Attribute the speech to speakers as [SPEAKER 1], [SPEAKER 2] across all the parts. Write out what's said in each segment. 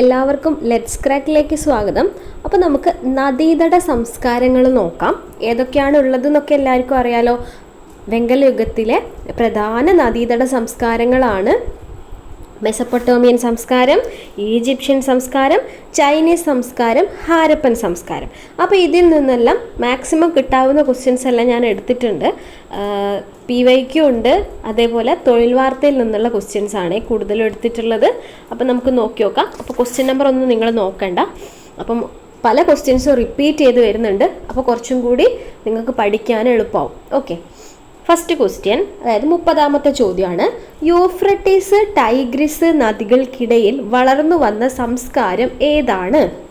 [SPEAKER 1] എല്ലാവർക്കും ലെറ്റ്സ് ക്രാക്കിലേക്ക് സ്വാഗതം. അപ്പോൾ നമുക്ക് നദീതട സംസ്കാരങ്ങൾ നോക്കാം. ഏതൊക്കെയാണ് ഉള്ളതെന്നൊക്കെ എല്ലാവർക്കും അറിയാലോ. വെങ്കലയുഗത്തിലെ പ്രധാന നദീതട സംസ്കാരങ്ങളാണ് മെസപ്പൊട്ടോമിയൻ സംസ്കാരം ഈജിപ്ഷ്യൻ സംസ്കാരം ചൈനീസ് സംസ്കാരം ഹാരപ്പൻ സംസ്കാരം. അപ്പോൾ ഇതിൽ നിന്നെല്ലാം മാക്സിമം കിട്ടാവുന്ന ക്വസ്റ്റ്യൻസ് എല്ലാം ഞാൻ എടുത്തിട്ടുണ്ട്. പി വൈക്കും ഉണ്ട്. അതേപോലെ തൊഴിൽ വാർത്തയിൽ നിന്നുള്ള ക്വസ്റ്റ്യൻസ് ആണ് കൂടുതലും എടുത്തിട്ടുള്ളത്. അപ്പോൾ നമുക്ക് നോക്കി നോക്കാം. അപ്പോൾ ക്വസ്റ്റ്യൻ നമ്പർ ഒന്നും നിങ്ങൾ നോക്കണ്ട. അപ്പം പല ക്വസ്റ്റ്യൻസും റിപ്പീറ്റ് ചെയ്ത് വരുന്നുണ്ട്. അപ്പോൾ കുറച്ചും കൂടി നിങ്ങൾക്ക് പഠിക്കാൻ എളുപ്പമാവും. ഓക്കെ ഫസ്റ്റ് ക്വസ്റ്റ്യൻ അതായത് മുപ്പതാമത്തെ ചോദ്യമാണ്. യൂഫ്രട്ടീസ് ടൈഗ്രിസ് നദികൾക്കിടയിൽ വളർന്നു വന്ന സംസ്കാരം ഏതാണ്?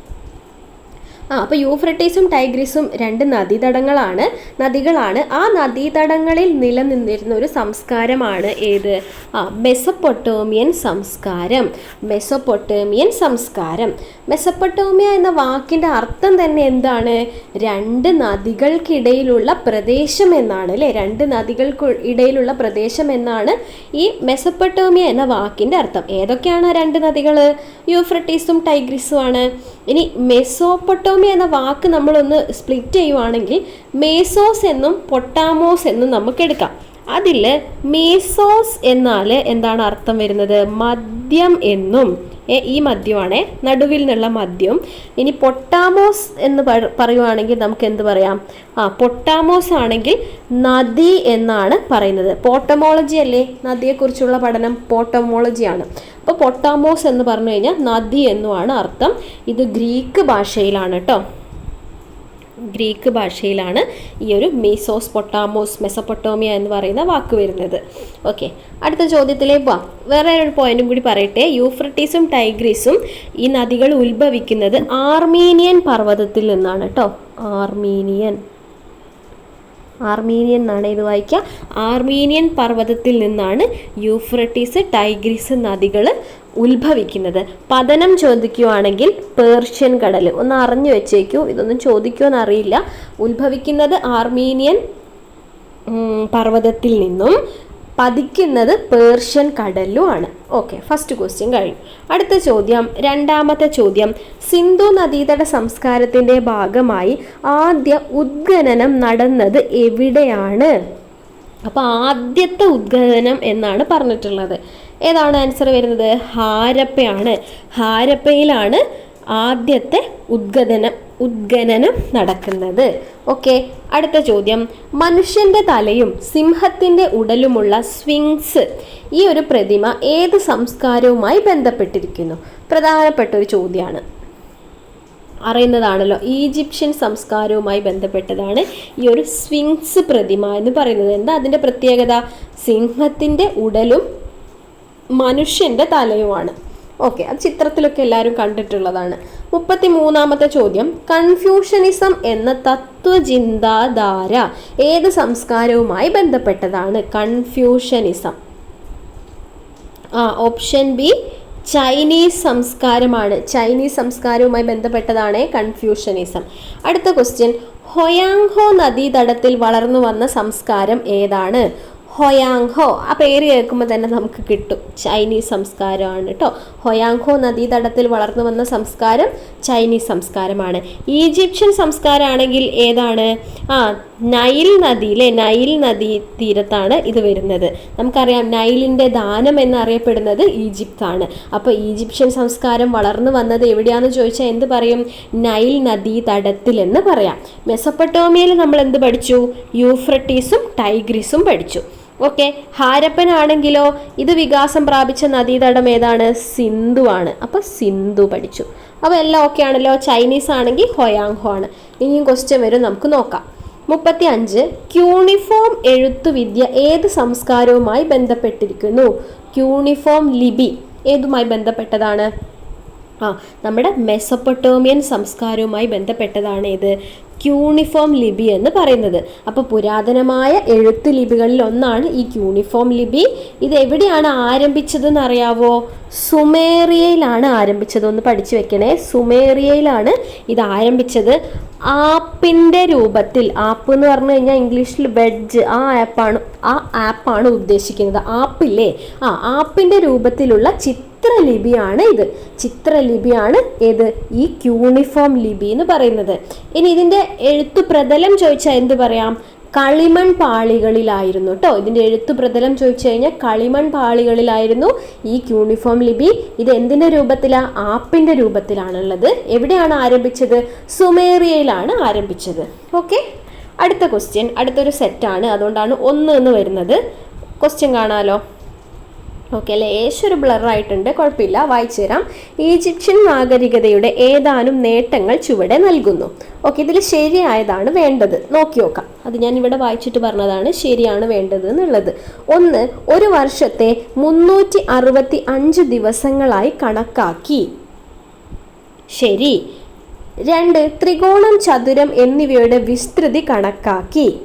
[SPEAKER 1] ആ അപ്പോൾ യൂഫ്രട്ടീസും ടൈഗ്രീസും രണ്ട് നദീതടങ്ങളാണ്. നദികളാണ്. ആ നദീതടങ്ങളിൽ നിലനിന്നിരുന്ന ഒരു സംസ്കാരമാണ് ഏത്? ആ മെസപ്പൊട്ടോമിയൻ സംസ്കാരം. മെസപ്പൊട്ടോമിയൻ സംസ്കാരം. മെസപ്പൊട്ടോമിയ എന്ന വാക്കിന്റെ അർത്ഥം തന്നെ എന്താണ്? രണ്ട് നദികൾക്കിടയിലുള്ള പ്രദേശം എന്നാണ് അല്ലേ? രണ്ട് നദികൾക്ക് ഇടയിലുള്ള പ്രദേശം എന്നാണ് ഈ മെസപ്പൊട്ടോമിയ എന്ന വാക്കിന്റെ അർത്ഥം. ഏതൊക്കെയാണ് രണ്ട് നദികൾ യൂഫ്രട്ടീസും ടൈഗ്രീസും ആണ്. ഇനി മെസോപ്പൊട്ടോമിയ എന്ന വാക്ക് നമ്മളൊന്ന് സ്പ്ലിറ്റ് ചെയ്യുവാണെങ്കിൽ മേസോസ് എന്നും പൊട്ടാമോസ് എന്നും നമുക്ക് എടുക്കാം. അതിൽ മേസോസ് എന്നാൽ എന്താണ് അർത്ഥം വരുന്നത്? മദ്യം എന്നും. ഈ മദ്യമാണ്. നടുവിൽ നിന്നുള്ള മദ്യം. ഇനി പൊട്ടാമോസ് എന്ന് പറയുവാണെങ്കിൽ നമുക്ക് എന്ത് പറയാം? ആ പൊട്ടാമോസ് ആണെങ്കിൽ നദി എന്നാണ് പറയുന്നത്. പോട്ടമോളജി അല്ലേ? നദിയെക്കുറിച്ചുള്ള പഠനം പോട്ടമോളജിയാണ് അപ്പോൾ പൊട്ടാമോസ് എന്ന് പറഞ്ഞു കഴിഞ്ഞാൽ നദി എന്നുമാണ് അർത്ഥം. ഇത് ഗ്രീക്ക് ഭാഷയിലാണ് കേട്ടോ ഗ്രീക്ക് ഭാഷയിലാണ് ഈ ഒരു മീസോസ് പൊട്ടാമോസ് മെസപ്പൊട്ടോമിയ എന്ന് പറയുന്ന വാക്ക് വരുന്നത്. ഓക്കെ അടുത്ത ചോദ്യത്തിലേക്ക് പോവാം. വേറെ ഒരു പോയിന്റും കൂടി പറയട്ടെ. യൂഫ്രട്ടീസും ടൈഗ്രീസും ഈ നദികൾ ഉത്ഭവിക്കുന്നത് ആർമീനിയൻ പർവതത്തിൽ നിന്നാണ് കേട്ടോ ആർമീനിയൻ. ആർമീനിയൻ എന്നാണ് ഇത് വായിക്കുക. ആർമീനിയൻ പർവതത്തിൽ നിന്നാണ് യൂഫ്രട്ടീസ് ടൈഗ്രീസ് നദികൾ ഉത്ഭവിക്കുന്നത്. പതനം ചോദിക്കുവാണെങ്കിൽ പേർഷ്യൻ കടൽ ഒന്ന് അറിഞ്ഞു വെച്ചേക്കൂ. ഇതൊന്നും ചോദിക്കുമെന്ന് അറിയില്ല ഉത്ഭവിക്കുന്നത് ആർമീനിയൻ പർവതത്തിൽ നിന്നും പതിക്കുന്നത് പേർഷ്യൻ കടലുമാണ് ഓക്കെ ഫസ്റ്റ് ക്വസ്റ്റ്യൻ കഴിഞ്ഞു. അടുത്ത ചോദ്യം രണ്ടാമത്തെ ചോദ്യം. സിന്ധു നദീതട സംസ്കാരത്തിന്റെ ഭാഗമായി ആദ്യ ഉദ്ഖനനം നടന്നത് എവിടെയാണ്? അപ്പോൾ ആദ്യത്തെ ഉദ്ഖനനം എന്നാണ് പറഞ്ഞിട്ടുള്ളത്. ഏതാണ് ആൻസർ വരുന്നത്? ഹാരപ്പയാണ്. ഹാരപ്പയിലാണ് ആദ്യത്തെ ഉദ്ഗതനം ഉദ്ഗനനം നടക്കുന്നത്. ഓക്കെ അടുത്ത ചോദ്യം. മനുഷ്യന്റെ തലയും സിംഹത്തിന്റെ ഉടലുമുള്ള സ്വിങ്സ് ഈ ഒരു പ്രതിമ ഏത് സംസ്കാരവുമായി ബന്ധപ്പെട്ടിരിക്കുന്നു? പ്രധാനപ്പെട്ട ഒരു ചോദ്യമാണ്. അറിയുന്നതാണല്ലോ ഈജിപ്ഷ്യൻ സംസ്കാരവുമായി ബന്ധപ്പെട്ടതാണ് ഈ ഒരു സ്വിങ്സ് പ്രതിമ എന്ന് പറയുന്നത്. എന്താ അതിന്റെ പ്രത്യേകത? സിംഹത്തിന്റെ ഉടലും മനുഷ്യന്റെ തലയുമാണ്. ഓക്കെ അത് ചിത്രത്തിലൊക്കെ എല്ലാവരും കണ്ടിട്ടുള്ളതാണ്. മുപ്പത്തി മൂന്നാമത്തെ ചോദ്യം. കൺഫ്യൂഷനിസം എന്ന തത്വചിന്താധാര ഏത് സംസ്കാരവുമായി ബന്ധപ്പെട്ടതാണ്? കൺഫ്യൂഷനിസം ആ ഓപ്ഷൻ ബി ചൈനീസ് സംസ്കാരമാണ്. ചൈനീസ് സംസ്കാരവുമായി ബന്ധപ്പെട്ടതാണ് കൺഫ്യൂഷനിസം അടുത്ത ക്വസ്റ്റ്യൻ ഹൊയാങ്ഹോ നദീതടത്തിൽ വളർന്നു വന്ന സംസ്കാരം ഏതാണ്? ഹൊയാങ്ഹോ. ആ പേര് കേൾക്കുമ്പോൾ തന്നെ നമുക്ക് കിട്ടും. ചൈനീസ് സംസ്കാരമാണ് കേട്ടോ ഹൊയാങ് ഹോ നദീതടത്തിൽ വളർന്നു വന്ന സംസ്കാരം ചൈനീസ് സംസ്കാരമാണ്. ഈജിപ്ഷ്യൻ സംസ്കാരമാണെങ്കിൽ ഏതാണ്? ആ നൈൽ നദിയിലെ നൈൽ നദി തീരത്താണ് ഇത് വരുന്നത്. നമുക്കറിയാം നൈലിന്റെ ദാനം എന്നറിയപ്പെടുന്നത് ഈജിപ്താണ്. അപ്പോൾ ഈജിപ്ഷ്യൻ സംസ്കാരം വളർന്നു വന്നത് എവിടെയാണെന്ന് ചോദിച്ചാൽ എന്ത് പറയും? നൈൽ നദീ തടത്തിൽ എന്ന് പറയാം. മെസ്സപ്പട്ടോമിയയിൽ നമ്മൾ എന്ത് പഠിച്ചു? യൂഫ്രട്ടീസും ടൈഗ്രിസും പഠിച്ചു. ഓക്കെ ഹാരപ്പൻ ആണെങ്കിലോ ഇത് വികാസം പ്രാപിച്ച നദീതടം ഏതാണ്? സിന്ധു ആണ് അപ്പോൾ സിന്ധു പഠിച്ചു. അപ്പോൾ എല്ലാം ഓക്കെ ആണല്ലോ? ചൈനീസ് ആണെങ്കിൽ ഹൊയാങ്ഹോ ആണ്. ഇനിയും ക്വസ്റ്റ്യൻ വരും നമുക്ക് നോക്കാം. മുപ്പത്തി അഞ്ച് ക്യൂണിഫോം എഴുത്തുവിദ്യ ഏത് സംസ്കാരവുമായി ബന്ധപ്പെട്ടിരിക്കുന്നു? ക്യൂണിഫോം ലിപി ഏതുമായി ബന്ധപ്പെട്ടതാണ്? ആ നമ്മുടെ മെസ്സപ്പൊട്ടോമിയൻ സംസ്കാരവുമായി ബന്ധപ്പെട്ടതാണ് ഇത്. ക്യൂണിഫോം ലിപി എന്ന് പറയുന്നത്. അപ്പോൾ പുരാതനമായ എഴുത്ത് ലിപികളിൽ ഒന്നാണ് ഈ ക്യൂണിഫോം ലിപി ഇത് എവിടെയാണ് ആരംഭിച്ചതെന്ന് അറിയാവോ സുമേറിയയിലാണ് ആരംഭിച്ചത്. ഒന്ന് പഠിച്ചു വെക്കണേ. സുമേറിയയിലാണ് ഇത് ആരംഭിച്ചത്. ആപ്പിന്റെ രൂപത്തിൽ ആപ്പ് എന്ന് പറഞ്ഞു കഴിഞ്ഞാൽ ഇംഗ്ലീഷിൽ വെഡ്ജ് ആ ആപ്പാണ് ആ ആപ്പാണ് ഉദ്ദേശിക്കുന്നത്. ആപ്പില്ലേ? ആ ആപ്പിന്റെ രൂപത്തിലുള്ള ചിത്രലിപിയാണ് ഇത്. ചിത്രലിപിയാണ് ഏത്? ഈ ക്യൂണിഫോം ലിപി എന്ന് പറയുന്നത്. ഇനി ഇതിന്റെ എഴുത്തു പ്രതലം ചോദിച്ചാൽ എന്ത് പറയാം? കളിമൺ പാളികളിലായിരുന്നു കേട്ടോ ഇതിന്റെ എഴുത്തു പ്രതലം ചോദിച്ചു കഴിഞ്ഞാൽ കളിമൺ പാളികളിലായിരുന്നു ഈ ക്യൂണിഫോം ലിപി. ഇത് എന്തിന്റെ രൂപത്തിലാണ് ആപ്പിന്റെ രൂപത്തിലാണുള്ളത്. എവിടെയാണ് ആരംഭിച്ചത്? സുമേറിയയിലാണ് ആരംഭിച്ചത്. ഓക്കെ. അടുത്ത ക്വസ്റ്റ്യൻ അടുത്തൊരു സെറ്റാണ് അതുകൊണ്ടാണ് ഒന്ന് എന്ന് വരുന്നത്. ക്വസ്റ്റ്യൻ കാണാലോ? ഓക്കെ ലേശം ഒരു ബ്ലറായിട്ടുണ്ട് കുഴപ്പമില്ല. വായിച്ചു തരാം. ഈജിപ്ഷ്യൻ നാഗരികതയുടെ ഏതാനും നേട്ടങ്ങൾ ചുവടെ നൽകുന്നു. ഓക്കെ ഇതിൽ ശരിയായതാണ് വേണ്ടത്. നോക്കി നോക്കാം. അത് ഞാൻ ഇവിടെ വായിച്ചിട്ട് പറഞ്ഞതാണ് ശരിയാണ് വേണ്ടത് എന്നുള്ളത്. ഒന്ന് ഒരു വർഷത്തെ മുന്നൂറ്റി അറുപത്തി അഞ്ച് ദിവസങ്ങളായി കണക്കാക്കി. ശരി. രണ്ട് ത്രികോണം ചതുരം എന്നിവയുടെ വിസ്തൃതി കണക്കാക്കി.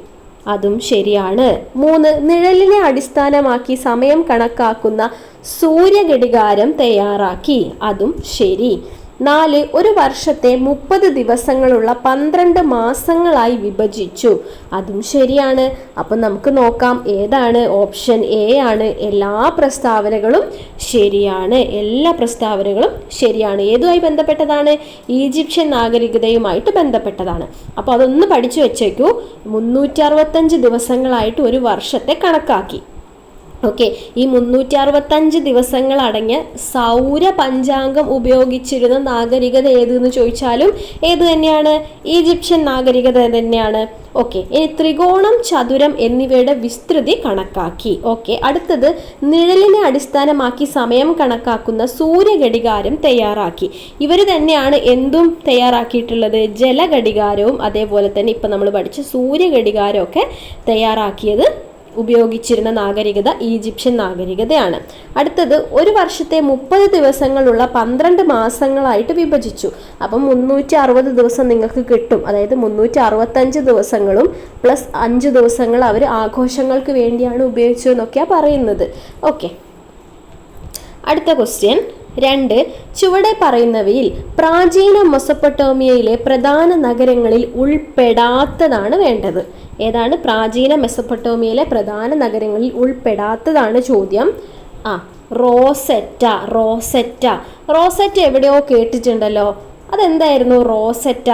[SPEAKER 1] അതും ശരിയാണ്. മൂന്ന് നിഴലിനെ അടിസ്ഥാനമാക്കി സമയം കണക്കാക്കുന്ന സൂര്യഘടികാരം തയ്യാറാക്കി. അതും ശരി. നാല് ഒരു വർഷത്തെ മുപ്പത് ദിവസങ്ങളുള്ള പന്ത്രണ്ട് മാസങ്ങളായി വിഭജിച്ചു. അതും ശരിയാണ്. അപ്പം നമുക്ക് നോക്കാം ഏതാണ് ഓപ്ഷൻ എ ആണ്. എല്ലാ പ്രസ്താവനകളും ശരിയാണ്. എല്ലാ പ്രസ്താവനകളും ശരിയാണ്. ഏതുമായി ബന്ധപ്പെട്ടതാണ്? ഈജിപ്ഷ്യൻ നാഗരികതയുമായിട്ട് ബന്ധപ്പെട്ടതാണ്. അപ്പോൾ അതൊന്ന് പഠിച്ചു വെച്ചേക്കൂ. മുന്നൂറ്റി ദിവസങ്ങളായിട്ട് ഒരു വർഷത്തെ കണക്കാക്കി. ഓക്കെ ഈ മുന്നൂറ്റി അറുപത്തഞ്ച് ദിവസങ്ങൾ അടങ്ങിയ സൗര പഞ്ചാംഗം ഉപയോഗിച്ചിരുന്ന നാഗരികത ഏതെന്ന് ചോദിച്ചാലും ഏത് തന്നെയാണ്? ഈജിപ്ഷ്യൻ നാഗരികത തന്നെയാണ്. ഓക്കെ ഇനി ത്രികോണം ചതുരം എന്നിവയുടെ വിസ്തൃതി കണക്കാക്കി. ഓക്കെ അടുത്തത് നിഴലിനെ അടിസ്ഥാനമാക്കി സമയം കണക്കാക്കുന്ന സൂര്യഘടികാരം തയ്യാറാക്കി. ഇവർ തന്നെയാണ് എന്തും തയ്യാറാക്കിയിട്ടുള്ളത്? ജലഘടികാരവും അതേപോലെ തന്നെ ഇപ്പം നമ്മൾ പഠിച്ച സൂര്യഘടികാരമൊക്കെ തയ്യാറാക്കിയത് ഉപയോഗിച്ചിരുന്ന നാഗരികത ഈജിപ്ഷ്യൻ നാഗരികതയാണ്. അടുത്തത് ഒരു വർഷത്തെ മുപ്പത് ദിവസങ്ങളുള്ള പന്ത്രണ്ട് മാസങ്ങളായിട്ട് വിഭജിച്ചു. അപ്പം മുന്നൂറ്റി അറുപത് ദിവസം നിങ്ങൾക്ക് കിട്ടും. അതായത് മുന്നൂറ്റി അറുപത്തഞ്ച് ദിവസങ്ങളും പ്ലസ് അഞ്ച് ദിവസങ്ങൾ അവർ ആഘോഷങ്ങൾക്ക് വേണ്ടിയാണ് ഉപയോഗിച്ചതെന്നൊക്കെയാണ് പറയുന്നത്. ഓക്കെ. അടുത്ത ക്വസ്റ്റ്യൻ രണ്ട് ചുവടെ പറയുന്നവയിൽ പ്രാചീന മൊസപ്പൊട്ടോമിയയിലെ പ്രധാന നഗരങ്ങളിൽ ഉൾപ്പെടാത്തതാണ് വേണ്ടത്. ഏതാണ്? പ്രാചീന മെസ്സപ്പൊട്ടോമിയയിലെ പ്രധാന നഗരങ്ങളിൽ ഉൾപ്പെടാത്തതാണ് ചോദ്യം. ആ റോസെറ്റ റോസെറ്റ. റോസെറ്റ എവിടെയോ കേട്ടിട്ടുണ്ടല്ലോ. അതെന്തായിരുന്നു റോസെറ്റ?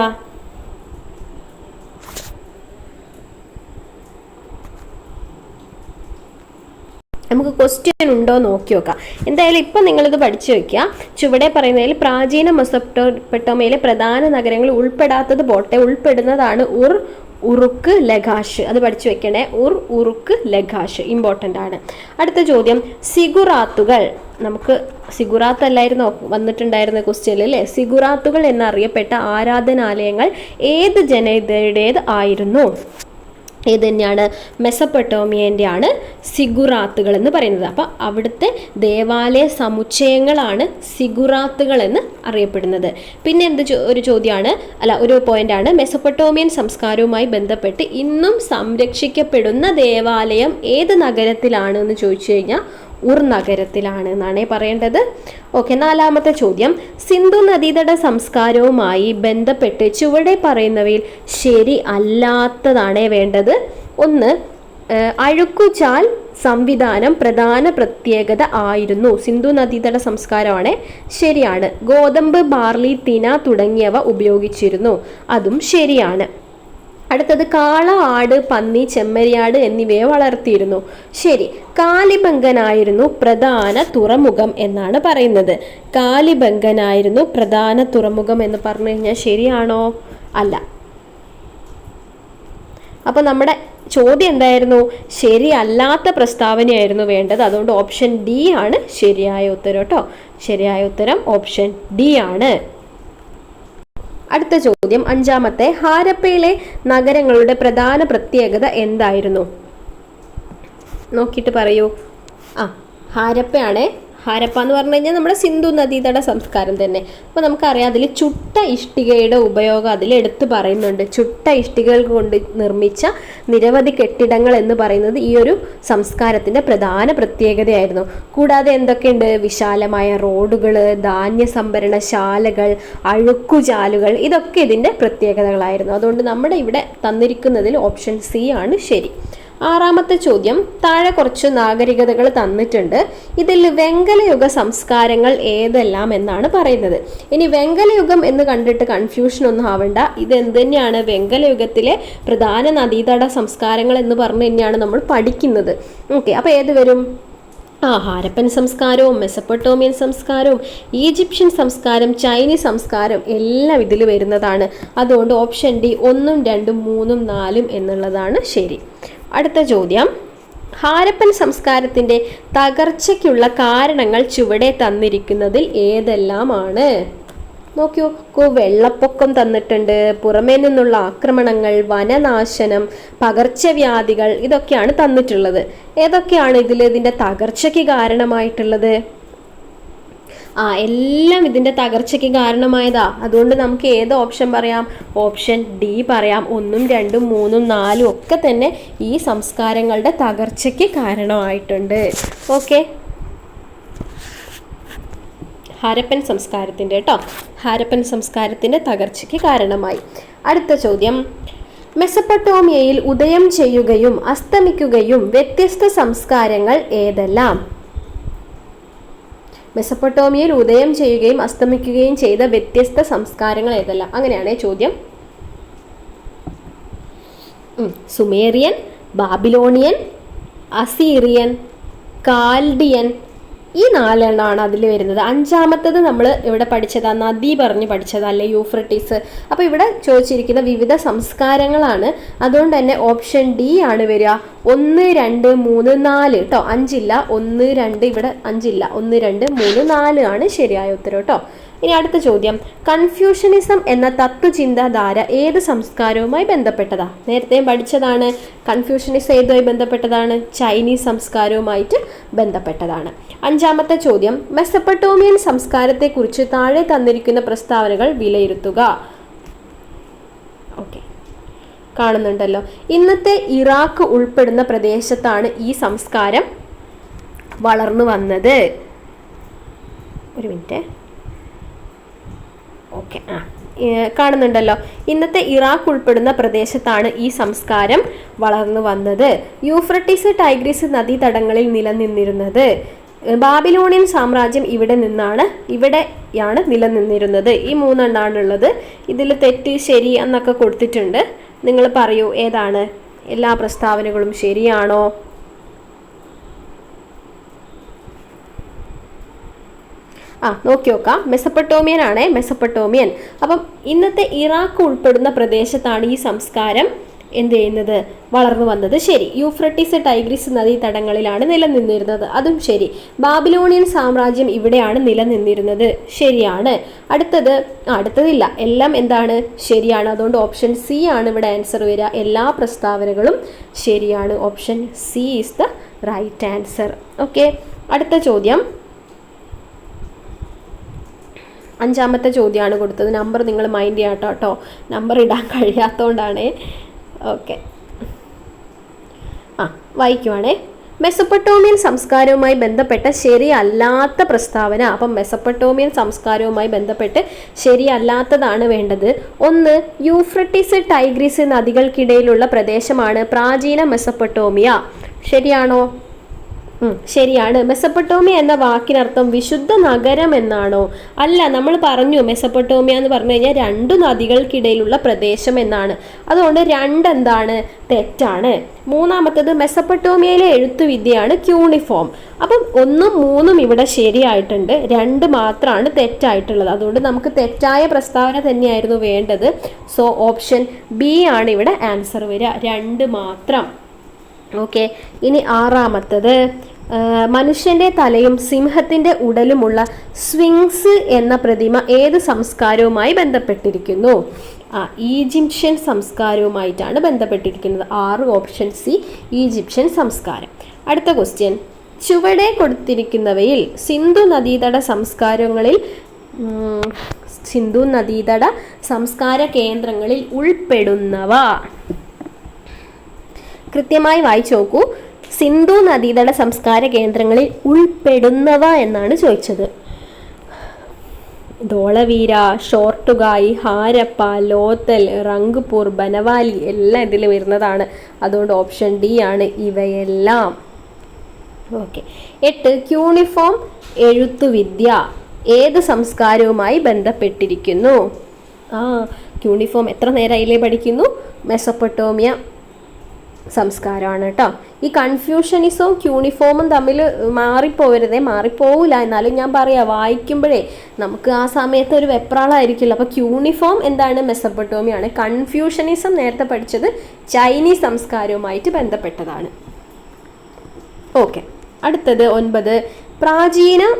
[SPEAKER 1] നമുക്ക് ക്വസ്റ്റ്യൻ ഉണ്ടോ നോക്കി നോക്കാം. എന്തായാലും ഇപ്പം നിങ്ങളിത് പഠിച്ചു വെക്കുക. ചുവടെ പറയുന്നതിൽ പ്രാചീന മൊസപ്പൊട്ടോമയിലെ പ്രധാന നഗരങ്ങൾ ഉൾപ്പെടാത്തത് പോട്ടെ ഉൾപ്പെടുന്നതാണ് ഉർ ഉറുക്ക് ലഗാഷ്. അത് പഠിച്ചു വെക്കണേ. ഉർ ഉറുക്ക് ലഗാഷ്. ഇമ്പോർട്ടന്റ് ആണ്. അടുത്ത ചോദ്യം. സിഗുറാത്തുകൾ. നമുക്ക് സിഗുറാത്ത് അല്ലായിരുന്നോ വന്നിട്ടുണ്ടായിരുന്ന ക്വസ്റ്റ്യൻ അല്ലേ? സിഗുറാത്തുകൾ എന്നറിയപ്പെട്ട ആരാധനാലയങ്ങൾ ഏത് ജനതയുടേത് ആയിരുന്നു? ഇത് തന്നെയാണ് മെസ്സപ്പൊട്ടോമിയന്റെ ആണ് സിഗുറാത്തുകൾ എന്ന് പറയുന്നത്. അപ്പോൾ അവിടുത്തെ ദേവാലയ സമുച്ചയങ്ങളാണ് സിഗുറാത്തുകൾ എന്ന് അറിയപ്പെടുന്നത്. പിന്നെ എന്ത് ഒരു ചോദ്യമാണ് അല്ല ഒരു പോയിന്റാണ്. മെസ്സപ്പൊട്ടോമിയൻ സംസ്കാരവുമായി ബന്ധപ്പെട്ട് ഇന്നും സംരക്ഷിക്കപ്പെടുന്ന ദേവാലയം ഏത് നഗരത്തിലാണ് എന്ന് ചോദിച്ചു കഴിഞ്ഞാൽ ഉർ നഗരത്തിലാണ് എന്നാണ് പറയേണ്ടത്. ഓക്കെ നാലാമത്തെ ചോദ്യം. സിന്ധു നദീതട സംസ്കാരവുമായി ബന്ധപ്പെട്ട് ചുവടെ പറയുന്നവയിൽ ശരി അല്ലാത്തതാണ് വേണ്ടത്. ഒന്ന് അഴുക്കുചാൽ സംവിധാനം പ്രധാന പ്രത്യേകത ആയിരുന്നു. സിന്ധു നദീതട സംസ്കാരമാണ് ശരിയാണ്. ഗോതമ്പ് ബാർലി തിന തുടങ്ങിയവ ഉപയോഗിച്ചിരുന്നു. അതും ശരിയാണ്. അടുത്തത് കാള ആട് പന്നി ചെമ്മരിയാട് എന്നിവയെ വളർത്തിയിരുന്നു. ശരി കാലിബംഗനായിരുന്നു പ്രധാന തുറമുഖം എന്നാണ് പറയുന്നത്. കാലിബംഗനായിരുന്നു പ്രധാന തുറമുഖം എന്ന് പറഞ്ഞു കഴിഞ്ഞാൽ ശരിയാണോ? അല്ല. അപ്പോൾ നമ്മുടെ ചോദ്യം എന്തായിരുന്നു? ശരിയല്ലാത്ത പ്രസ്താവനയായിരുന്നു വേണ്ടത്. അതുകൊണ്ട് ഓപ്ഷൻ ഡി ആണ് ശരിയായ ഉത്തരം കേട്ടോ. ശരിയായ ഉത്തരം ഓപ്ഷൻ ഡി ആണ്. അടുത്ത ചോദ്യം. അഞ്ചാമത്തെ ഹാരപ്പയിലെ നഗരങ്ങളുടെ പ്രധാന പ്രത്യേകത എന്തായിരുന്നു? നോക്കിയിട്ട് പറയൂ. ആ ഹാരപ്പയാണ് ഹാരപ്പ എന്ന് പറഞ്ഞു കഴിഞ്ഞാൽ നമ്മുടെ സിന്ധു നദീതട സംസ്കാരം തന്നെ. അപ്പോൾ നമുക്കറിയാം അതിൽ ചുട്ട ഇഷ്ടികയുടെ ഉപയോഗം അതിൽ എടുത്തു പറയുന്നുണ്ട്. ചുട്ട ഇഷ്ടികകൾ കൊണ്ട് നിർമ്മിച്ച നിരവധി കെട്ടിടങ്ങൾ എന്ന് പറയുന്നത് ഈ ഒരു സംസ്കാരത്തിന്റെ പ്രധാന പ്രത്യേകതയായിരുന്നു. കൂടാതെ എന്തൊക്കെയുണ്ട്? വിശാലമായ റോഡുകൾ ധാന്യ സംഭരണശാലകൾ അഴുക്കുചാലുകൾ ഇതൊക്കെ ഇതിന്റെ പ്രത്യേകതകളായിരുന്നു. അതുകൊണ്ട് നമ്മുടെ ഇവിടെ തന്നിരിക്കുന്നതിൽ ഓപ്ഷൻ സി ആണ് ശരി. ആറാമത്തെ ചോദ്യം താഴെ കുറച്ച് നാഗരികതകൾ തന്നിട്ടുണ്ട്. ഇതിൽ വെങ്കലയുഗ സംസ്കാരങ്ങൾ ഏതെല്ലാം എന്നാണ് പറയുന്നത്. ഇനി വെങ്കലയുഗം എന്ന് കണ്ടിട്ട് കൺഫ്യൂഷൻ ഒന്നും ആവണ്ട. ഇത് എന്ത് തന്നെയാണ് വെങ്കലയുഗത്തിലെ പ്രധാന നദീതട സംസ്കാരങ്ങൾ എന്ന് പറഞ്ഞു തന്നെയാണ് നമ്മൾ പഠിക്കുന്നത്. ഓക്കെ അപ്പോൾ ഏത് വരും? ആ ഹാരപ്പൻ സംസ്കാരവും മെസപ്പൊട്ടോമിയൻ സംസ്കാരവും ഈജിപ്ഷ്യൻ സംസ്കാരം ചൈനീസ് സംസ്കാരം എല്ലാം ഇതിൽ വരുന്നതാണ്. അതുകൊണ്ട് ഓപ്ഷൻ ഡി ഒന്നും രണ്ടും മൂന്നും നാലും എന്നുള്ളതാണ് ശരി. അടുത്ത ചോദ്യം. ഹാരപ്പൻ സംസ്കാരത്തിന്റെ തകർച്ചയ്ക്കുള്ള കാരണങ്ങൾ ചുവടെ തന്നിരിക്കുന്നതിൽ ഏതെല്ലാമാണ്? നോക്കിയോ വെള്ളപ്പൊക്കം തന്നിട്ടുണ്ട് പുറമേ നിന്നുള്ള ആക്രമണങ്ങൾ വനനാശനം പകർച്ചവ്യാധികൾ ഇതൊക്കെയാണ് തന്നിട്ടുള്ളത്. ഏതൊക്കെയാണ് ഇതിൽ ഇതിന്റെ തകർച്ചയ്ക്ക് കാരണമായിട്ടുള്ളത്? ആ എല്ലാം ഇതിന്റെ തകർച്ചയ്ക്ക് കാരണമായതാ. അതുകൊണ്ട് നമുക്ക് ഏത് ഓപ്ഷൻ പറയാം? ഓപ്ഷൻ ഡി പറയാം. ഒന്നും രണ്ടും മൂന്നും നാലും ഒക്കെ തന്നെ ഈ സംസ്കാരങ്ങളുടെ തകർച്ചയ്ക്ക് കാരണമായിട്ടുണ്ട്. ഓക്കെ ഹാരപ്പൻ സംസ്കാരത്തിന്റെ കേട്ടോ ഹാരപ്പൻ സംസ്കാരത്തിന്റെ തകർച്ചയ്ക്ക് കാരണമായി. അടുത്ത ചോദ്യം. മെസപ്പൊട്ടോമിയയിൽ ഉദയം ചെയ്യുകയും അസ്തമിക്കുകയും വ്യത്യസ്ത സംസ്കാരങ്ങൾ ഏതെല്ലാം? മെസപ്പൊട്ടോമിയയിൽ ഉദയം ചെയ്യുകയും അസ്തമിക്കുകയും ചെയ്ത വ്യത്യസ്ത സംസ്കാരങ്ങൾ ഏതെല്ലാം അങ്ങനെയാണ് ചോദ്യം. സുമേറിയൻ ബാബിലോണിയൻ അസീറിയൻ കാൽഡിയൻ ഈ നാലെണ്ണമാണ് അതിൽ വരുന്നത്. അഞ്ചാമത്തത് നമ്മൾ ഇവിടെ പഠിച്ചതാ നദി പറഞ്ഞ് പഠിച്ചതാ അല്ലെ യൂഫ്രട്ടീസ്. അപ്പോൾ ഇവിടെ ചോദിച്ചിരിക്കുന്ന വിവിധ സംസ്കാരങ്ങളാണ്. അതുകൊണ്ട് തന്നെ ഓപ്ഷൻ ഡി ആണ് വരിക. ഒന്ന് രണ്ട് മൂന്ന് നാല്. കേട്ടോ അഞ്ചില്ല. ഒന്ന് രണ്ട് ഇവിടെ അഞ്ചില്ല. ഒന്ന് രണ്ട് മൂന്ന് നാല് ആണ് ശരിയായ ഉത്തരം കേട്ടോ ഇനി അടുത്ത ചോദ്യം. കൺഫ്യൂഷനിസം എന്ന തത്വചിന്താധാര ഏത് സംസ്കാരവുമായി ബന്ധപ്പെട്ടതാ? നേരത്തെ പഠിച്ചതാണ് കൺഫ്യൂഷനിസം ഏതുമായി ബന്ധപ്പെട്ടതാണ്? ചൈനീസ് സംസ്കാരവുമായിട്ട് ബന്ധപ്പെട്ടതാണ്. അഞ്ചാമത്തെ ചോദ്യം. മെസ്സപ്പട്ടോമിയൻ സംസ്കാരത്തെക്കുറിച്ച് താഴെ തന്നിരിക്കുന്ന പ്രസ്താവനകൾ വിലയിരുത്തുക. ഓക്കെ കാണുന്നുണ്ടല്ലോ. ഇന്നത്തെ ഇറാഖ് ഉൾപ്പെടുന്ന പ്രദേശത്താണ് ഈ സംസ്കാരം വളർന്നു വന്നത്. ഒരു മിനിറ്റ്. ഓക്കെ ആ. കാണുന്നുണ്ടല്ലോ. ഇന്നത്തെ ഇറാഖ് ഉൾപ്പെടുന്ന പ്രദേശത്താണ് ഈ സംസ്കാരം വളർന്നു വന്നത്. യൂഫ്രട്ടീസ് ടൈഗ്രീസ് നദീതടങ്ങളിൽ നിലനിന്നിരുന്നത്. ബാബിലോണിയൻ സാമ്രാജ്യം ഇവിടെ നിന്നാണ് ഇവിടെയാണ് നിലനിന്നിരുന്നത്. ഈ മൂന്നെണ്ണാണുള്ളത്. ഇതിൽ തെറ്റ് ശരി എന്നൊക്കെ കൊടുത്തിട്ടുണ്ട്. നിങ്ങൾ പറയൂ ഏതാണ്? എല്ലാ പ്രസ്താവനകളും ശരിയാണോ? ആ നോക്കി നോക്കാം. മെസ്സപ്പട്ടോമിയൻ ആണ് മെസ്സപ്പട്ടോമിയൻ. അപ്പം ഇന്നത്തെ ഇറാഖ് ഉൾപ്പെടുന്ന പ്രദേശത്താണ് ഈ സംസ്കാരം എന്ത് ചെയ്യുന്നത്? വളർന്നു വന്നത്. ശരി യൂഫ്രട്ടീസ് ടൈഗ്രീസ് നദീതടങ്ങളിലാണ് നിലനിന്നിരുന്നത്. അതും ശരി. ബാബിലോണിയൻ സാമ്രാജ്യം ഇവിടെയാണ് നിലനിന്നിരുന്നത്. ശരിയാണ്. അടുത്തത് അടുത്തതില്ല. എല്ലാം എന്താണ്? ശരിയാണ്. അതുകൊണ്ട് ഓപ്ഷൻ സി ആണ് ഇവിടെ ആൻസർ വരിക. എല്ലാ പ്രസ്താവനകളും ശരിയാണ്. Option C is the right answer. Okay. അടുത്ത ചോദ്യം. അഞ്ചാമത്തെ ചോദ്യമാണ് കൊടുത്തത്. നമ്പർ നിങ്ങൾ മൈൻഡ് ചെയ്യാട്ടോ കേട്ടോ നമ്പർ ഇടാൻ കഴിയാത്തതുകൊണ്ടാണേ ഓക്കെ ആ വായിക്കുവാണേ. മെസപ്പട്ടോമിയൻ സംസ്കാരവുമായി ബന്ധപ്പെട്ട ശരിയല്ലാത്ത പ്രസ്താവന. അപ്പം മെസപ്പട്ടോമിയൻ സംസ്കാരവുമായി ബന്ധപ്പെട്ട് ശരിയല്ലാത്തതാണ് വേണ്ടത്. ഒന്ന് യൂഫ്രട്ടിസ് ടൈഗ്രിസ് നദികൾക്കിടയിലുള്ള പ്രദേശമാണ് പ്രാചീന മെസപ്പട്ടോമിയ ശരിയാണോ? ശരിയാണ്. മെസപ്പൊട്ടോമിയ എന്ന വാക്കിനർത്ഥം വിശുദ്ധ നഗരം എന്നാണോ? അല്ല നമ്മൾ പറഞ്ഞു മെസപ്പൊട്ടോമിയ എന്ന് പറഞ്ഞു കഴിഞ്ഞാൽ രണ്ടു നദികൾക്കിടയിലുള്ള പ്രദേശം എന്നാണ്. അതുകൊണ്ട് രണ്ടെന്താണ്? തെറ്റാണ്. മൂന്നാമത്തത് മെസപ്പൊട്ടോമിയയിലെ എഴുത്തുവിദ്യയാണ് ക്യൂണിഫോം. അപ്പം ഒന്നും മൂന്നും ഇവിടെ ശരിയായിട്ടുണ്ട്. രണ്ട് മാത്രമാണ് തെറ്റായിട്ടുള്ളത്. അതുകൊണ്ട് നമുക്ക് തെറ്റായ പ്രസ്താവന തന്നെയായിരുന്നു വേണ്ടത്. സോ ഓപ്ഷൻ ബി ആണ് ഇവിടെ ആൻസർ വരിക. രണ്ട് മാത്രം. ഓക്കെ ഇനി ആറാമത്തത്. മനുഷ്യന്റെ തലയും സിംഹത്തിന്റെ ഉടലുമുള്ള സ്വിങ്സ് എന്ന പ്രതിമ ഏത് സംസ്കാരവുമായി ബന്ധപ്പെട്ടിരിക്കുന്നു? ആ ഈജിപ്ഷ്യൻ സംസ്കാരവുമായിട്ടാണ് ബന്ധപ്പെട്ടിരിക്കുന്നത്. ആറ് ഓപ്ഷൻ സി ഈജിപ്ഷ്യൻ സംസ്കാരം. അടുത്ത ക്വസ്റ്റ്യൻ ചുവടെ കൊടുത്തിരിക്കുന്നവയിൽ സിന്ധു നദീതട സംസ്കാരങ്ങളിൽ സിന്ധു നദീതട സംസ്കാര കേന്ദ്രങ്ങളിൽ ഉൾപ്പെടുന്നവ. കൃത്യമായി വായിച്ചു നോക്കൂ. സിന്ധു നദീതട സംസ്കാര കേന്ദ്രങ്ങളിൽ ഉൾപ്പെടുന്നവ എന്നാണ് ചോദിച്ചത്. ധോളവീര ഷോർട്ടുഗായി ഹാരപ്പ ലോത്തൽ റംഗ്പൂർ ബനവാലി എല്ലാം ഇതിൽ വരുന്നതാണ്. അതുകൊണ്ട് ഓപ്ഷൻ ഡി ആണ് ഇവയെല്ലാം. ഓക്കെ. എട്ട് ക്യൂണിഫോം എഴുത്തുവിദ്യ ഏത് സംസ്കാരവുമായി ബന്ധപ്പെട്ടിരിക്കുന്നു? ആ ക്യൂണിഫോം എത്ര നേരമായില്ലേ പഠിക്കുന്നു? മെസ്സപ്പൊട്ടോമിയ സംസ്കാരമാണ് കേട്ടോ. ഈ കൺഫ്യൂഷനിസവും ക്യൂണിഫോമും തമ്മിൽ മാറിപ്പോവരുതേ മാറിപ്പോവില്ല എന്നാലും ഞാൻ പറയാം വായിക്കുമ്പോഴേ നമുക്ക് ആ സമയത്ത് ഒരു വെപ്രാളായിരിക്കില്ല. അപ്പോൾ ക്യൂണിഫോം എന്താണ് മെസ്സപ്പെട്ടോമിയാണ്? കൺഫ്യൂഷനിസം നേരത്തെ പഠിച്ചത് ചൈനീസ് സംസ്കാരവുമായിട്ട് ബന്ധപ്പെട്ടതാണ്. ഓക്കെ. അടുത്തത് ഒൻപത്. പ്രാചീന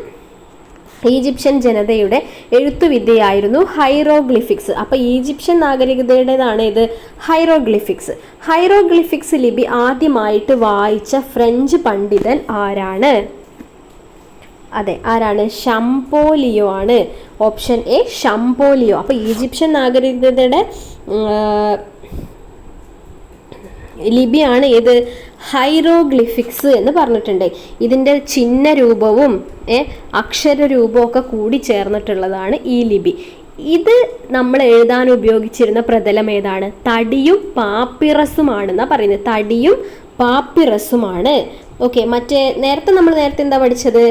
[SPEAKER 1] ഈജിപ്ഷ്യൻ ജനതയുടെ എഴുത്തുവിദ്യയായിരുന്നു ഹൈറോഗ്ലിഫിക്സ്. അപ്പോൾ ഈജിപ്ഷ്യൻ നാഗരികതയുടേതാണ് ഇത് ഹൈറോഗ്ലിഫിക്സ്. ഹൈറോഗ്ലിഫിക്സ് ലിപി ആദ്യമായിട്ട് വായിച്ച ഫ്രഞ്ച് പണ്ഡിതൻ ആരാണ്? അതെ ആരാണ്? ഷംപോലിയോ ആണ്. ഓപ്ഷൻ എ ഷംപോലിയോ അപ്പോൾ ഈജിപ്ഷ്യൻ നാഗരികതയുടെ ലിപിയാണ് ഏത് ഹൈറോഗ്ലിഫിക്സ് എന്ന് പറഞ്ഞിട്ടുണ്ട്. ഇതിന്റെ ചിഹ്ന രൂപവും അക്ഷര രൂപവും ഒക്കെ കൂടി ചേർന്നിട്ടുള്ളതാണ് ഈ ലിപി. ഇത് നമ്മൾ എഴുതാൻ ഉപയോഗിച്ചിരുന്ന പ്രതലം ഏതാണ്? തടിയും പാപ്പിറസുമാണെന്നാണ് പറയുന്നത്. തടിയും പാപ്പിറസുമാണ്. ഓക്കെ മറ്റേ നേരത്തെ നമ്മൾ നേരത്തെ എന്താ പഠിച്ചത്?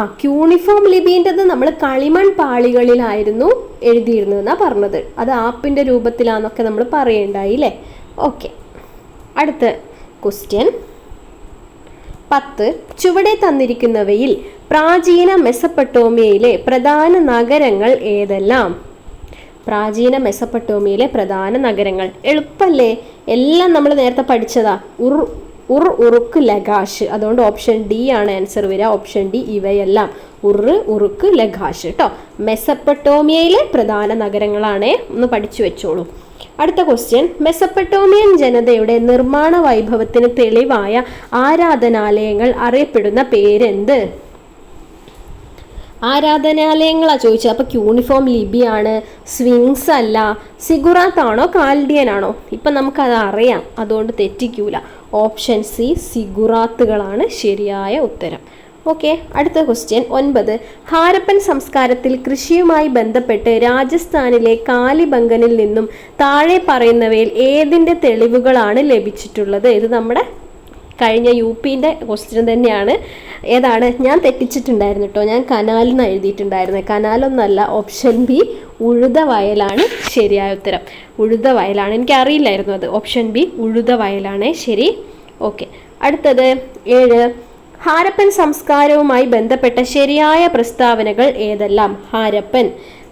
[SPEAKER 1] ആ ക്യൂണിഫോം ലിപീന്റെത് നമ്മൾ കളിമൺ പാളികളിലായിരുന്നു എഴുതിയിരുന്നതെന്നാണ് പറഞ്ഞത്. അത് ആപ്പിന്റെ രൂപത്തിലാണെന്നൊക്കെ നമ്മൾ പറയണ്ടായി അല്ലേ ഓക്കെ അടുത്ത. ക്വസ്റ്റ്യൻ. പത്ത് ചുവടെ തന്നിരിക്കുന്നവയിൽ പ്രാചീന മെസ്സപ്പട്ടോമിയയിലെ പ്രധാന നഗരങ്ങൾ ഏതെല്ലാം? പ്രാചീന മെസ്സപ്പട്ടോമിയയിലെ പ്രധാന നഗരങ്ങൾ. എളുപ്പല്ലേ? എല്ലാം നമ്മൾ നേരത്തെ പഠിച്ചതാ. Ur Ur Uruk Lagash. അതുകൊണ്ട് ഓപ്ഷൻ ഡി ആണ് ആൻസർ വരിക. ഓപ്ഷൻ ഡി ഇവയെല്ലാം. Ur Uruk Lagash. കേട്ടോ? മെസ്സപ്പട്ടോമിയയിലെ പ്രധാന നഗരങ്ങളാണേ. ഒന്ന് പഠിച്ചു വെച്ചോളൂ. അടുത്ത ക്വസ്റ്റ്യൻ മെസ്സപ്പട്ടോമിയൻ ജനതയുടെ നിർമ്മാണ വൈഭവത്തിന് തെളിവായ ആരാധനാലയങ്ങൾ അറിയപ്പെടുന്ന പേരെന്ത്? ആരാധനാലയങ്ങളാ ചോദിച്ചത്. അപ്പോൾ യൂണിഫോം ലിബിയാണ് സ്വിങ്സ് അല്ല സിഗുറാത്ത് ആണോ കാൽഡിയൻ ആണോ? ഇപ്പം നമുക്കത് അറിയാം. അതുകൊണ്ട് തെറ്റിക്കൂല. ഓപ്ഷൻ സി സിഗുറാത്തുകളാണ് ശരിയായ ഉത്തരം. ഓക്കെ അടുത്ത ക്വസ്റ്റ്യൻ ഒൻപത്. ഹാരപ്പൻ സംസ്കാരത്തിൽ കൃഷിയുമായി ബന്ധപ്പെട്ട് രാജസ്ഥാനിലെ കാലിബംഗനിൽ നിന്നും താഴെ പറയുന്നവയിൽ ഏതിന്റെ തെളിവുകളാണ് ലഭിച്ചിട്ടുള്ളത്? ഇത് നമ്മുടെ കഴിഞ്ഞ യു പിന്റെ ക്വസ്റ്റ്യൻ തന്നെയാണ്. ഏതാണ്? ഞാൻ തെറ്റിച്ചിട്ടുണ്ടായിരുന്നു കേട്ടോ ഞാൻ കനാലിൽ നിന്ന് എഴുതിയിട്ടുണ്ടായിരുന്നത് കനാലൊന്നല്ല ഓപ്ഷൻ ബി ഉഴുത വയലാണ് ശരിയായ ഉത്തരം. ഉഴുത വയലാണ് എനിക്ക് അറിയില്ലായിരുന്നു അത്. ഓപ്ഷൻ ബി ഉഴുത വയലാണ് ശരി. ഓക്കെ അടുത്തത് ഏഴ്. ഹാരപ്പൻ സംസ്കാരവുമായി ബന്ധപ്പെട്ട ശരിയായ പ്രസ്താവനകൾ ഏതെല്ലാം? ഹാരപ്പൻ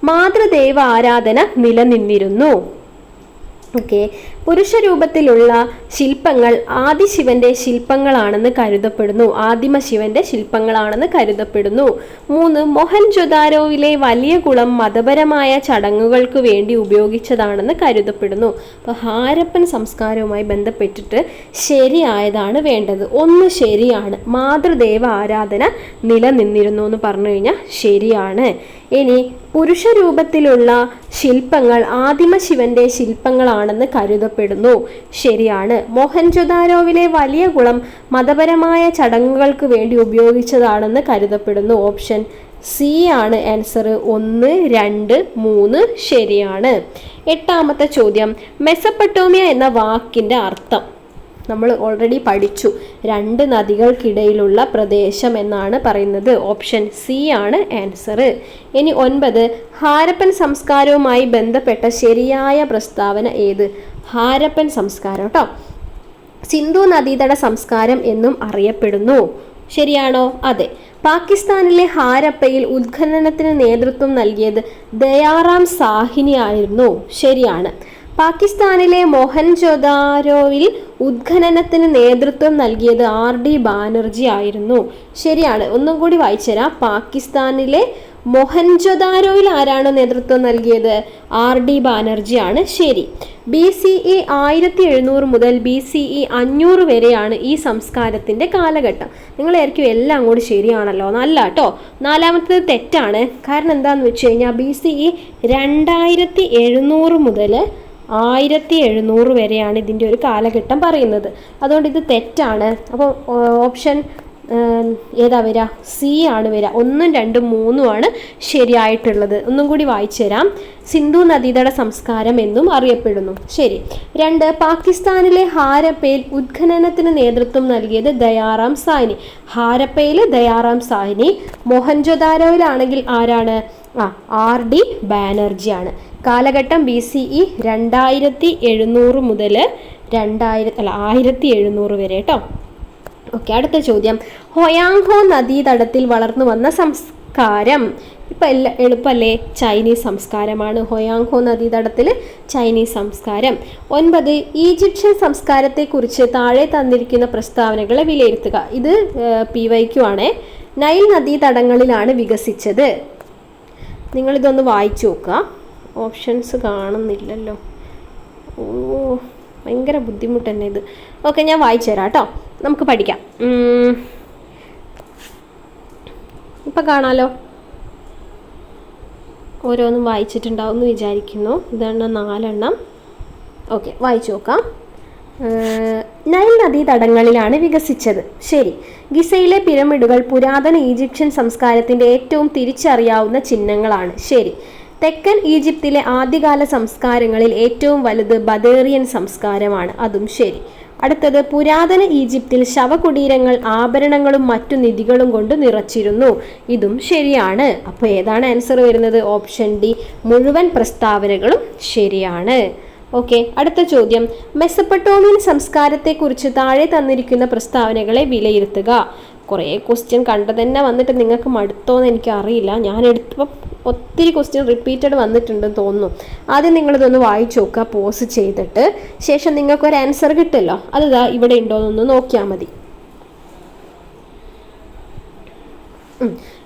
[SPEAKER 1] മാതൃദേവ ആരാധന നിലനിന്നിരുന്നു. ഓക്കെ പുരുഷരൂപത്തിലുള്ള ശില്പങ്ങൾ ആദിശിവന്റെ ശില്പങ്ങളാണെന്ന് കരുതപ്പെടുന്നു. ആദിമ ശിവന്റെ ശില്പങ്ങളാണെന്ന് കരുതപ്പെടുന്നു. മൂന്ന് മൊഹൻജൊദാരോവിലെ വലിയ കുളം മതപരമായ ചടങ്ങുകൾക്ക് വേണ്ടി ഉപയോഗിച്ചതാണെന്ന് കരുതപ്പെടുന്നു. അപ്പോൾ ഹാരപ്പൻ സംസ്കാരവുമായി ബന്ധപ്പെട്ടിട്ട് ശരിയായതാണ് വേണ്ടത്. ഒന്ന് ശരിയാണ്. മാതൃദേവ ആരാധന നിലനിന്നിരുന്നു എന്ന് പറഞ്ഞു കഴിഞ്ഞാൽ ശരിയാണ്. ഇനി പുരുഷരൂപത്തിലുള്ള ശില്പങ്ങൾ ആദിമ ശിവന്റെ ശില്പങ്ങളാണെന്ന് കരുതപ്പെടുന്നു. ശരിയാണ്. മോഹൻജൊദാരോവിലെ വലിയ കുളം മതപരമായ ചടങ്ങുകൾക്ക് വേണ്ടി ഉപയോഗിച്ചതാണെന്ന് കരുതപ്പെടുന്നു. ഓപ്ഷൻ സി ആണ് ആൻസർ ഒന്ന് രണ്ട് മൂന്ന് ശരിയാണ്. എട്ടാമത്തെ ചോദ്യം. മെസപ്പട്ടോമിയ എന്ന വാക്കിന്റെ അർത്ഥം. നമ്മൾ ഓൾറെഡി പഠിച്ചു. രണ്ട് നദികൾക്കിടയിലുള്ള പ്രദേശം എന്നാണ് പറയുന്നത്. ഓപ്ഷൻ സി ആണ് ആൻസർ ഇനി ഒൻപത് ഹാരപ്പൻ സംസ്കാരവുമായി ബന്ധപ്പെട്ട ശരിയായ പ്രസ്താവന ഏത്? ഹാരപ്പൻ സംസ്കാരം കേട്ടോ സിന്ധു നദീതട സംസ്കാരം എന്നും അറിയപ്പെടുന്നു. ശരിയാണോ? അതെ. പാകിസ്ഥാനിലെ ഹാരപ്പയിൽ ഉത്ഖനനത്തിന് നേതൃത്വം നൽകിയത് ദയാറാം സാഹിനി ആയിരുന്നു. ശരിയാണ്. പാകിസ്ഥാനിലെ മൊഹൻജൊദാരോയിൽ ഉത്ഖനനത്തിന് നേതൃത്വം നൽകിയത് ആർ ഡി ബാനർജി ആയിരുന്നു. ശരിയാണ് ഒന്നും കൂടി വായിച്ചുതരാം പാകിസ്ഥാനിലെ മൊഹൻജൊദാരോയിൽ ആരാണ് നേതൃത്വം നൽകിയത്? ആർ ഡി ബാനർജി ആണ്. ശരി. ബി സി ഇ ആയിരത്തി എഴുന്നൂറ് മുതൽ ബി സി ഇ അഞ്ഞൂറ് വരെയാണ് ഈ സംസ്കാരത്തിന്റെ കാലഘട്ടം. നിങ്ങളായിരിക്കും എല്ലാം കൂടി ശരിയാണല്ലോ. നല്ല കേട്ടോ നാലാമത്തത് തെറ്റാണ്. കാരണം എന്താണെന്ന് വെച്ച് കഴിഞ്ഞാൽ ബി സി ഇ രണ്ടായിരത്തി എഴുന്നൂറ് മുതൽ ആയിരത്തി എഴുന്നൂറ് വരെയാണ് ഇതിന്റെ ഒരു കാലഘട്ടം പറയുന്നത്. അതുകൊണ്ട് ഇത് തെറ്റാണ്. അപ്പോൾ ഓപ്ഷൻ ഏതാ വരിക സി ആണ് വരിക ഒന്നും രണ്ടും മൂന്നും ആണ് ശരിയായിട്ടുള്ളത്. ഒന്നും കൂടി വായിച്ചു തരാം. സിന്ധു നദീതട സംസ്കാരം എന്നും അറിയപ്പെടുന്നു. ശരി. രണ്ട് പാകിസ്ഥാനിലെ ഹാരപ്പയിൽ ഉത്ഖനനത്തിന് നേതൃത്വം നൽകിയത് ദയാറാം സാഹ്നി. ഹാരപ്പയിൽ ദയാറാം സാഹ്നി മൊഹൻജൊദാരോയിലാണെങ്കിൽ ആരാണ്? ആ ആർ ഡി ബാനർജിയാണ്. കാലഘട്ടം ബി സി ഇ രണ്ടായിരത്തി എഴുന്നൂറ് മുതൽ രണ്ടായിരത്തി അല്ല ആയിരത്തി എഴുന്നൂറ് വരെ കേട്ടോ ഓക്കെ അടുത്ത ചോദ്യം. ഹൊയാങ്ഹോ നദീതടത്തിൽ വളർന്നു വന്ന സംസ്കാരം. ഇപ്പം എല്ലാ എളുപ്പമല്ലേ ചൈനീസ് സംസ്കാരമാണ് ഹൊയാങ്ഹോ നദീതടത്തിൽ ചൈനീസ് സംസ്കാരം. ഒൻപത് ഈജിപ്ഷ്യൻ സംസ്കാരത്തെക്കുറിച്ച് താഴെ തന്നിരിക്കുന്ന പ്രസ്താവനകളെ വിലയിരുത്തുക. ഇത് പി വൈക്കു ആണ്. നൈൽ നദീതടങ്ങളിലാണ് വികസിച്ചത്. നിങ്ങളിതൊന്ന് വായിച്ചു നോക്കുക. ഓപ്ഷൻസ് കാണുന്നില്ലല്ലോ. ഓ ഭയങ്കര ബുദ്ധിമുട്ട് തന്നെ ഇത്. ഓക്കെ ഞാൻ വായിച്ചു തരാം കേട്ടോ. നമുക്ക് പഠിക്കാം. ഇപ്പം കാണാലോ? ഓരോന്നും വായിച്ചിട്ടുണ്ടാവും എന്ന് വിചാരിക്കുന്നു. ഇതാണ് നാലെണ്ണം. ഓക്കെ വായിച്ചു നോക്കാം. നൈൽ നദീതടങ്ങളിലാണ് വികസിച്ചത്. ശരി. ഗിസയിലെ പിരമിഡുകൾ പുരാതന ഈജിപ്ഷ്യൻ സംസ്കാരത്തിന്റെ ഏറ്റവും തിരിച്ചറിയാവുന്ന ചിഹ്നങ്ങളാണ്. ശരി. തെക്കൻ ഈജിപ്തിലെ ആദ്യകാല സംസ്കാരങ്ങളിൽ ഏറ്റവും വലുത് ബദേറിയൻ സംസ്കാരമാണ്. അതും ശരി. അടുത്തത് പുരാതന ഈജിപ്തിൽ ശവകുടീരങ്ങൾ ആഭരണങ്ങളും മറ്റു നിധികളും കൊണ്ട് നിറച്ചിരുന്നു. ഇതും ശരിയാണ്. അപ്പോൾ ഏതാണ് ആൻസർ വരുന്നത്? ഓപ്ഷൻ ഡി മുഴുവൻ പ്രസ്താവനകളും ശരിയാണ്. ഓക്കെ അടുത്ത ചോദ്യം. മെസ്സപ്പട്ടോമിയൻ സംസ്കാരത്തെക്കുറിച്ച് താഴെ തന്നിരിക്കുന്ന പ്രസ്താവനകളെ വിലയിരുത്തുക. കുറേ ക്വസ്റ്റ്യൻ കണ്ട തന്നെ വന്നിട്ട് നിങ്ങൾക്ക് മടുത്തോന്ന് എനിക്ക് അറിയില്ല ഞാൻ എടുത്തപ്പോൾ ഒത്തിരി ക്വസ്റ്റ്യൻ റിപ്പീറ്റഡ് വന്നിട്ടുണ്ടെന്ന് തോന്നുന്നു. ആദ്യം നിങ്ങളിതൊന്ന് വായിച്ചു നോക്കുക പോസ് ചെയ്തിട്ട്. ശേഷം നിങ്ങൾക്ക് ഒരു ആൻസർ കിട്ടുമല്ലോ അത് ദാ ഇവിടെ ഉണ്ടോയെന്നൊന്ന് നോക്കിയാൽ മതി.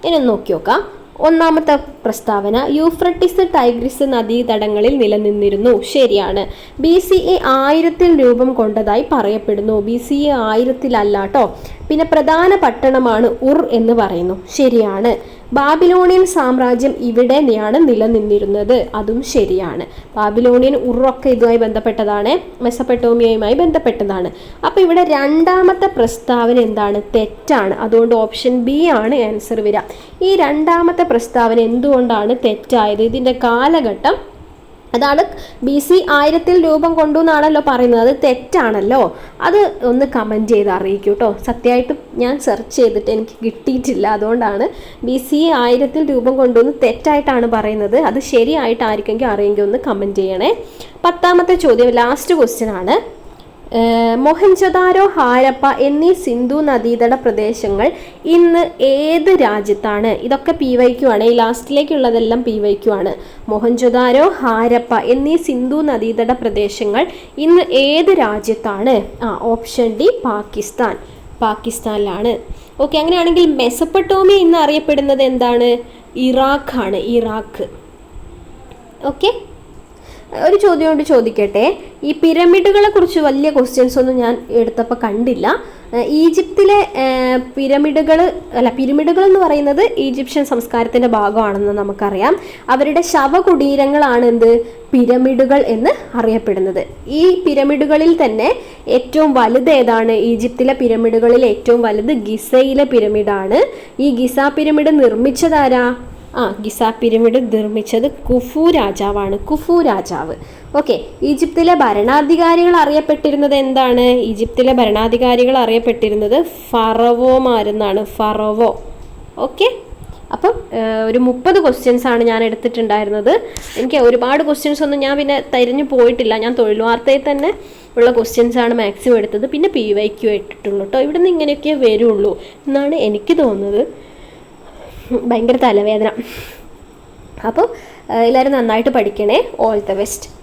[SPEAKER 1] ഇനി നോക്കി നോക്കാം. ഒന്നാമത്തെ പ്രസ്താവന യൂഫ്രട്ടിസ് ടൈഗ്രിസ് നദീതടങ്ങളിൽ നിലനിന്നിരുന്നു. ശരിയാണ്. ബി സി എ ആയിരത്തിൽ രൂപം കൊണ്ടതായി പറയപ്പെടുന്നു. ബി സി എ ആയിരത്തിലല്ല കേട്ടോ പിന്നെ പ്രധാന പട്ടണമാണ് ഉർ എന്ന് പറയുന്നു. ശരിയാണ്. ബാബിലോണിയൻ സാമ്രാജ്യം ഇവിടെയാണ് നിലനിന്നിരുന്നത്. അതും ശരിയാണ്. ബാബിലോണിയൻ ഉറൊക്കെ ഇതുമായി ബന്ധപ്പെട്ടതാണ്. മെസ്സപ്പെട്ടോമിയയുമായി ബന്ധപ്പെട്ടതാണ്. അപ്പോൾ ഇവിടെ രണ്ടാമത്തെ പ്രസ്താവന എന്താണ്? തെറ്റാണ്. അതുകൊണ്ട് ഓപ്ഷൻ ബി ആണ് ആൻസർ വരിക. ഈ രണ്ടാമത്തെ പ്രസ്താവന എന്തുകൊണ്ടാണ് തെറ്റായത്? ഇതിന്റെ കാലഘട്ടം അതാണ് ബി സി ആയിരത്തിൽ രൂപം കൊണ്ടു എന്നാണല്ലോ പറയുന്നത്. അത് തെറ്റാണല്ലോ. അത് ഒന്ന് കമന്റ് ചെയ്ത് അറിയിക്കൂ കേട്ടോ സത്യമായിട്ട് ഞാൻ സെർച്ച് ചെയ്തിട്ട് എനിക്ക് കിട്ടിയിട്ടില്ല. അതുകൊണ്ടാണ് ബി സി ആയിരത്തിൽ രൂപം കൊണ്ടു എന്ന് തെറ്റായിട്ടാണ് പറയുന്നത്. അത് ശരിയായിട്ടായിരിക്കുമെങ്കിൽ അറിയെങ്കിൽ ഒന്ന് കമന്റ് ചെയ്യണേ. പത്താമത്തെ ചോദ്യം ലാസ്റ്റ് ക്വസ്റ്റ്യൻ ആണ്. മൊഹൻജദാരോ ഹാരപ്പ എന്നീ സിന്ധു നദീതട പ്രദേശങ്ങൾ ഇന്ന് ഏത് രാജ്യത്താണ്? ഇതൊക്കെ പി വൈക്കു ആണ് ഈ ലാസ്റ്റിലേക്കുള്ളതെല്ലാം പി വൈക്കു ആണ് മൊഹൻജദാരോ ഹാരപ്പ എന്നീ സിന്ധു നദീതട പ്രദേശങ്ങൾ ഇന്ന് ഏത് രാജ്യത്താണ്? ആ ഓപ്ഷൻ ഡി പാകിസ്ഥാൻ. പാകിസ്ഥാനിലാണ്. ഓക്കെ അങ്ങനെയാണെങ്കിൽ മെസപ്പട്ടോമിയ ഇന്ന് അറിയപ്പെടുന്നത് എന്താണ്? ഇറാഖാണ്. ഇറാഖ്. ഓക്കെ? ഒരു ചോദ്യം കൊണ്ട് ചോദിക്കട്ടെ. ഈ പിരമിഡുകളെ കുറിച്ച് വലിയ ക്വസ്റ്റ്യൻസ് ഒന്നും ഞാൻ എടുത്തപ്പോൾ കണ്ടില്ല. ഈജിപ്തിലെ പിരമിഡുകൾ അല്ല പിരമിഡുകൾ എന്ന് പറയുന്നത് ഈജിപ്ഷ്യൻ സംസ്കാരത്തിന്റെ ഭാഗമാണെന്ന് നമുക്കറിയാം. അവരുടെ ശവകുടീരങ്ങളാണ് എന്ത്? പിരമിഡുകൾ എന്ന് അറിയപ്പെടുന്നത്. ഈ പിരമിഡുകളിൽ തന്നെ ഏറ്റവും വലുത് ഏതാണ്? ഈജിപ്തിലെ പിരമിഡുകളിൽ ഏറ്റവും വലുത് ഗിസയിലെ പിരമിഡാണ്. ഈ ഗിസ പിരമിഡ് നിർമ്മിച്ചതാരാ? ആ ഗിസ പിരമിഡ് നിർമ്മിച്ചത് കുഫു രാജാവാണ്. കുഫു രാജാവ്. ഓക്കെ ഈജിപ്തിലെ ഭരണാധികാരികൾ അറിയപ്പെട്ടിരുന്നത് എന്താണ്? ഈജിപ്തിലെ ഭരണാധികാരികൾ അറിയപ്പെട്ടിരുന്നത് ഫറവോമാരെന്നാണ്. ഫറവോ. ഓക്കെ അപ്പം ഒരു മുപ്പത് ക്വസ്റ്റ്യൻസ് ആണ് ഞാൻ എടുത്തിട്ടുണ്ടായിരുന്നത്. എനിക്ക് ഒരുപാട് ക്വസ്റ്റ്യൻസ് ഒന്നും ഞാൻ പിന്നെ തിരഞ്ഞു പോയിട്ടില്ല. ഞാൻ തൊഴിൽ വാർത്തയിൽ തന്നെ ഉള്ള ക്വസ്റ്റ്യൻസ് ആണ് മാക്സിമം എടുത്തത്. പിന്നെ പി വൈ ക്യു ഇട്ടിട്ടുള്ളൂ കേട്ടോ ഇവിടുന്ന് ഇങ്ങനെയൊക്കെ വരുള്ളൂ എന്നാണ് എനിക്ക് തോന്നുന്നത്. ഭയങ്കര തലവേദന. അപ്പോൾ എല്ലാവരും നന്നായിട്ട് പഠിക്കണേ. All the best